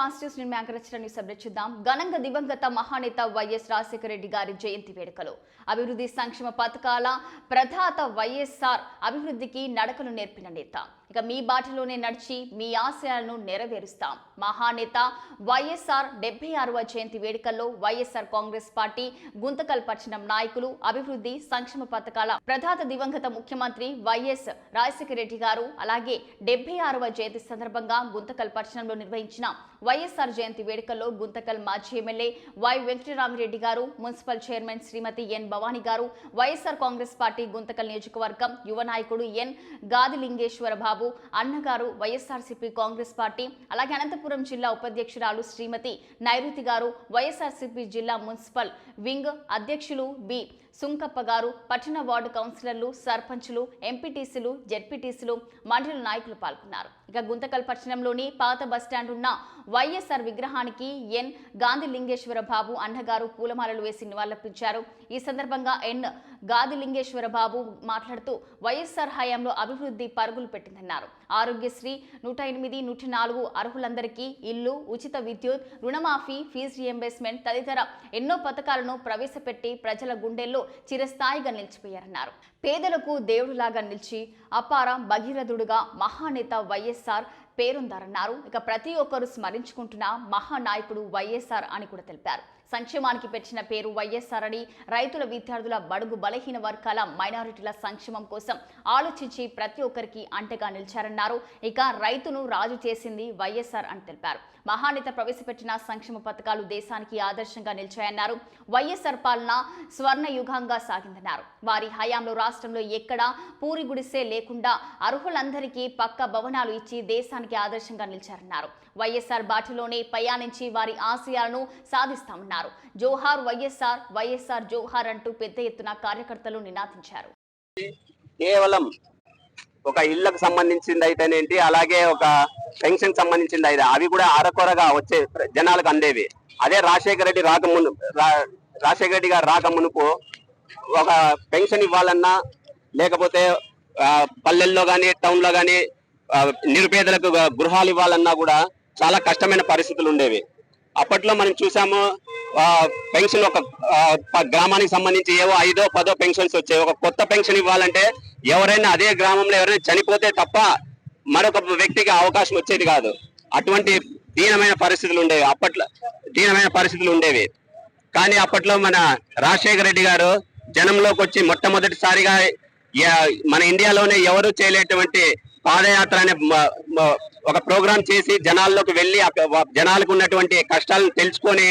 Fast news నేను anchor Rachana news update చూద్దాం ఘనంగా దివంగత మహానేత వైఎస్ రాజశేఖర రెడ్డి గారి జయంతి వేడుకలు. అభివృద్ధి సంక్షేమ పథకాల ప్రధాత వైఎస్ఆర్ అభివృద్ధికి నడకలు నేర్పిన నేత. ఇక మీ బాటలోనే నడిచి మీ ఆశయాలను నెరవేరుస్తాం. మహానేత వైఎస్ఆర్ డెబ్బై ఆరవ జయంతి వేడుకల్లో వైఎస్ఆర్ కాంగ్రెస్ పార్టీ గుంతకల్ పట్టణం నాయకులు అభివృద్ధి సంక్షేమ పథకాల ప్రధాత దివంగత ముఖ్యమంత్రి వైఎస్ రాజశేఖర రెడ్డి గారు అలాగే డెబ్బై ఆరవ జయంతి సందర్భంగా గుంతకల్ పట్టణంలో నిర్వహించిన వైఎస్ఆర్ జయంతి వేడుకల్లో గుంతకల్ మాజీ MLA Y Venkataramireddy garu municipal chairman Srimathi N Bhavani garu YSR Congress party Guntakal నియోజకవర్గం యువ నాయకుడు ఎన్ గాదిలింగేశ్వర బాబు అన్నగారు వైఎస్ఆర్సీపీ కాంగ్రెస్ పార్టీ అలాగే అనంతపురం జిల్లా ఉపాధ్యక్షురాలు శ్రీమతి నైరుతి గారు వైఎస్ఆర్సీపీ జిల్లా మున్సిపల్ వింగ్ అధ్యక్షులు బి. సుంకప్ప గారు పట్టణ వార్డు కౌన్సిలర్లు సర్పంచులు ఎంపీటీసీలు జెడ్పీటీసీలు మండల నాయకులు పాల్గొన్నారు. ఇక గుంతకల్ పట్టణంలోని పాత బస్టాండ్ ఉన్న వైఎస్ఆర్ విగ్రహానికి ఎన్. గాంధీ లింగేశ్వర బాబు అన్నగారు పూలమాలలు వేసి నివాళులర్పించారు. ఈ సందర్భంగా ఎన్. గాది లింగేశ్వర బాబు మాట్లాడుతూ వైఎస్ఆర్ హయాంలో అభివృద్ధి పరుగులు పెట్టిందన్నారు. ఆరోగ్యశ్రీ నూట ఎనిమిది నూట నాలుగు అర్హులందరికీ ఇల్లు ఉచిత విద్యుత్ రుణమాఫీ ఫీజు రియంబర్స్మెంట్ తదితర ఎన్నో పథకాలను ప్రవేశపెట్టి ప్రజల గుండెల్లో చిరస్థాయిగా నిలిచిపోయారన్నారు. పేదలకు దేవుడులాగా నిలిచి అపార భగీరథుడుగా మహానేత వైఎస్ఆర్ పేరుందారన్నారు. ఇక ప్రతి ఒక్కరూ స్మరించుకుంటున్న మహానాయకుడు వైఎస్ఆర్ అని కూడా తెలిపారు. సంక్షేమానికి పెట్టిన పేరు వైఎస్ఆర్ అని రైతుల విద్యార్థుల బడుగు బలహీన వర్గాల మైనారిటీల సంక్షేమం కోసం ఆలోచించి ప్రతి ఒక్కరికి అంటగా నిలిచారన్నారు. ఇక రైతును రాజు చేసింది వైఎస్ఆర్ అని తెలిపారు. మహానేత ప్రవేశపెట్టిన సంక్షేమ పథకాలు దేశానికి ఆదర్శంగా నిలిచాయన్నారు. వైఎస్ఆర్ పాలన స్వర్ణ యుగంగా సాగిందన్నారు. వారి హయాంలో రాష్ట్రంలో ఎక్కడా పూరి గుడిసే లేకుండా అర్హులందరికీ పక్క భవనాలు ఇచ్చి రాష్ట్రానికి ఆదర్శంగా నిలిచారన్నారు. వైఎస్ఆర్ బాటలోనే పయానించి వారి ఆశయాలను సాధిస్తామన్నారు. జోహార్ వైఎస్ఆర్ వైఎస్ఆర్ జోహార్ అంటూ పెద్ద ఎత్తున కార్యకర్తలు నినాదించారు. కేవలం ఒక ఇళ్ళకు సంబంధించింది అయితేనేంటి అలాగే ఒక పెన్షన్ సంబంధించింది అయితే అవి కూడా అరకొరగా వచ్చే జనాలకు అందేవి. అదే రాజశేఖర రెడ్డి రాకమును రా- రాజశేఖర రెడ్డి గారు రాకమునుకు ఒక పెన్షన్ ఇవ్వాలన్నా లేకపోతే పల్లెల్లో కానీ టౌన్లో కానీ నిరుపేదలకు గృహాలు ఇవ్వాలన్నా కూడా చాలా కష్టమైన పరిస్థితులు ఉండేవి. అప్పట్లో మనం చూసాము పెన్షన్ ఒక గ్రామానికి సంబంధించి ఏవో ఐదో పదో పెన్షన్స్ వచ్చాయి ఒక కొత్త పెన్షన్ ఇవ్వాలంటే ఎవరైనా అదే గ్రామంలో ఎవరైనా చనిపోతే తప్ప మరొక వ్యక్తికి అవకాశం వచ్చేది కాదు. అటువంటి దీనమైన పరిస్థితులు ఉండేవి. అప్పట్లో దీనమైన పరిస్థితులు ఉండేవి. కానీ అప్పట్లో మన రాజశేఖర రెడ్డి గారు జనంలోకి వచ్చి మొట్టమొదటిసారిగా మన ఇండియాలోనే ఎవరు చేయలేటువంటి పాదయాత్ర అనే ఒక ప్రోగ్రాం చేసి జనాల్లోకి వెళ్ళి జనాలకు ఉన్నటువంటి కష్టాలను తెలుసుకొని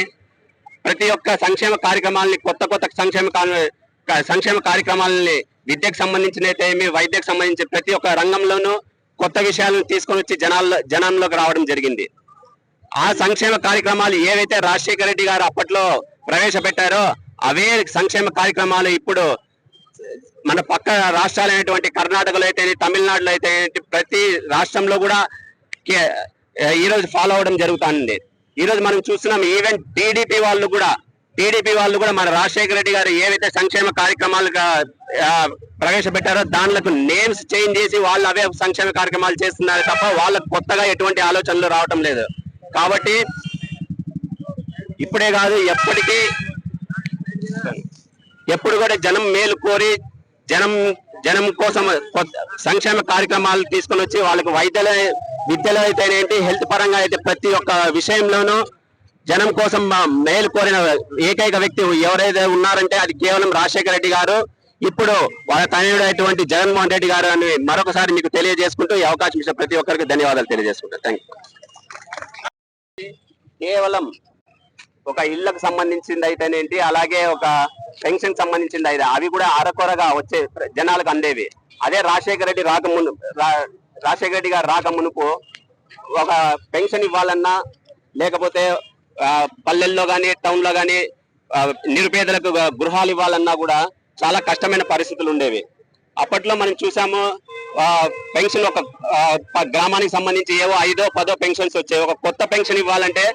ప్రతి ఒక్క సంక్షేమ కార్యక్రమాలని కొత్త కొత్త సంక్షేమ సంక్షేమ కార్యక్రమాలని విద్యకు సంబంధించినైతే ఏమి వైద్యకు సంబంధించి ప్రతి ఒక్క రంగంలోనూ కొత్త విషయాలను తీసుకొని వచ్చి జనాల్లో జనంలోకి రావడం జరిగింది. ఆ సంక్షేమ కార్యక్రమాలు ఏవైతే రాజశేఖర రెడ్డి గారు అప్పట్లో ప్రవేశపెట్టారో అవే సంక్షేమ కార్యక్రమాలు ఇప్పుడు మన పక్క రాష్ట్రాలైనటువంటి కర్ణాటకలో అయితే తమిళనాడులో అయితే ప్రతి రాష్ట్రంలో కూడా ఈరోజు ఈ రోజు ఫాలో అవడం జరుగుతుంది ఈ రోజు మనం చూస్తున్నాం ఈవెన్ టీడీపీ వాళ్ళు కూడా టీడీపీ వాళ్ళు కూడా మన రాజశేఖర రెడ్డి గారు ఏవైతే సంక్షేమ కార్యక్రమాలు ప్రవేశపెట్టారో దానిలకు నేమ్స్ చేంజ్ చేసి వాళ్ళు అవే సంక్షేమ కార్యక్రమాలు చేస్తున్నారు తప్ప వాళ్ళకు కొత్తగా ఎటువంటి ఆలోచనలు రావటం లేదు. కాబట్టి ఇప్పుడే కాదు ఎప్పటికీ ఎప్పుడు కూడా జనం మేలు కోరి జనం జనం కోసం సంక్షేమ కార్యక్రమాలు తీసుకొని వచ్చి వాళ్ళకి వైద్యుల విద్యలో అయితేనేంటి హెల్త్ పరంగా అయితే ప్రతి ఒక్క విషయంలోనూ జనం కోసం మా మేలు కోరిన ఏకైక వ్యక్తి ఎవరైతే ఉన్నారంటే అది కేవలం రాజశేఖర రెడ్డి గారు. ఇప్పుడు వాళ్ళ తనయుడైనటువంటి జగన్మోహన్ రెడ్డి గారు అని మరొకసారి మీకు తెలియజేసుకుంటూ ఈ అవకాశం ఇచ్చిన ప్రతి ఒక్కరికి ధన్యవాదాలు తెలియజేసుకుంటాను థ్యాంక్ కేవలం ఒక ఇళ్ళకు సంబంధించింది అయితేనేంటి అలాగే ఒక పెన్షన్ సంబంధించింది అయితే అవి కూడా అరకొరగా వచ్చే జనాలకు అందేవి. అదే రాజశేఖర రెడ్డి రాకమును రా- రాజశేఖర రెడ్డి గారు రాకమునుపు ఒక పెన్షన్ ఇవ్వాలన్నా లేకపోతే పల్లెల్లో కానీ టౌన్లో కానీ నిరుపేదలకు గృహాలు ఇవ్వాలన్నా కూడా చాలా కష్టమైన పరిస్థితులు ఉండేవి అప్పట్లో మనం చూసాము పెన్షన్ ఒక గ్రామానికి సంబంధించి ఏవో ఐదో పదో పెన్షన్స్ వచ్చాయి. ఒక కొత్త పెన్షన్ ఇవ్వాలంటే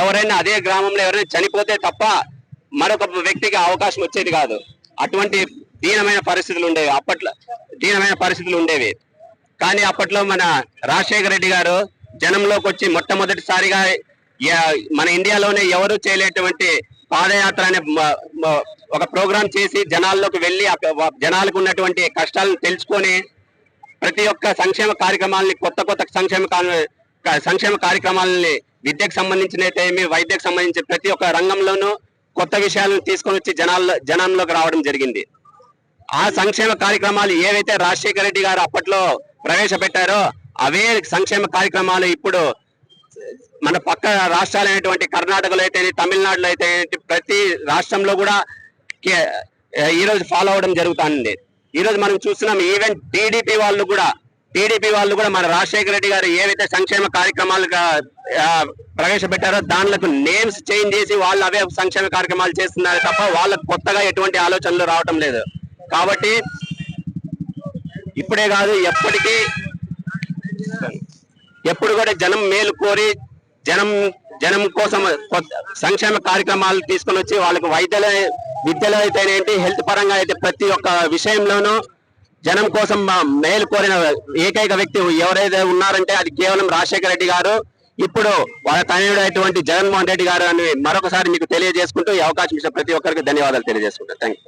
ఎవరైనా అదే గ్రామంలో ఎవరైనా చనిపోతే తప్ప మరొక వ్యక్తికి అవకాశం వచ్చేది కాదు. అటువంటి దీనమైన పరిస్థితులు ఉండేవి. అప్పట్లో దీనమైన పరిస్థితులు ఉండేవి. కానీ అప్పట్లో మన రాజశేఖర రెడ్డి గారు జనంలోకి వచ్చి మొట్టమొదటిసారిగా మన ఇండియాలోనే ఎవరు చేయలేటువంటి పాదయాత్ర అనే ఒక ప్రోగ్రాం చేసి జనాల్లోకి వెళ్ళి జనాలకు ఉన్నటువంటి కష్టాలను తెలుసుకొని ప్రతి ఒక్క సంక్షేమ కార్యక్రమాలని కొత్త కొత్త సంక్షేమ సంక్షేమ కార్యక్రమాలని విద్యకు సంబంధించినైతేమి వైద్యకు సంబంధించి ప్రతి ఒక్క రంగంలోనూ కొత్త విషయాలను తీసుకొని వచ్చి జనాల్లో జనంలోకి రావడం జరిగింది. ఆ సంక్షేమ కార్యక్రమాలు ఏవైతే రాజశేఖర రెడ్డి గారు అప్పట్లో ప్రవేశపెట్టారో అవే సంక్షేమ కార్యక్రమాలు ఇప్పుడు మన పక్క రాష్ట్రాలైనటువంటి కర్ణాటకలో అయితే తమిళనాడులో అయితే ప్రతి రాష్ట్రంలో కూడా ఈరోజు ఈ రోజు ఫాలో అవడం జరుగుతుంది. ఈ రోజు మనం చూస్తున్నాం ఈవెన్ టీడీపీ వాళ్ళు కూడా టీడీపీ వాళ్ళు కూడా మన రాజశేఖర రెడ్డి గారు ఏవైతే సంక్షేమ కార్యక్రమాలు ప్రవేశపెట్టారో దానిలకు నేమ్స్ చేంజ్ చేసి వాళ్ళు అవే సంక్షేమ కార్యక్రమాలు చేస్తున్నారు తప్ప వాళ్ళకు కొత్తగా ఎటువంటి ఆలోచనలు రావటం లేదు. కాబట్టి ఇప్పుడే కాదు ఎప్పటికీ ఎప్పుడు కూడా జనం మేలు కోరి జనం జనం కోసం సంక్షేమ కార్యక్రమాలు తీసుకొని వచ్చి వాళ్ళకి వైద్యుల విద్యలో అయితేనేంటి హెల్త్ పరంగా అయితే ప్రతి ఒక్క విషయంలోనూ జనం కోసం మా మేలు కోరిన ఏకైక వ్యక్తి ఎవరైతే ఉన్నారంటే అది కేవలం రాజశేఖర రెడ్డి గారు. ఇప్పుడు వాళ్ళ తనయుడు అయినటువంటి జగన్మోహన్ రెడ్డి గారు అని మరొకసారి మీకు తెలియజేసుకుంటూ ఈ అవకాశం ఇచ్చిన ప్రతి ఒక్కరికి ధన్యవాదాలు తెలియజేసుకుంటాను. Thank you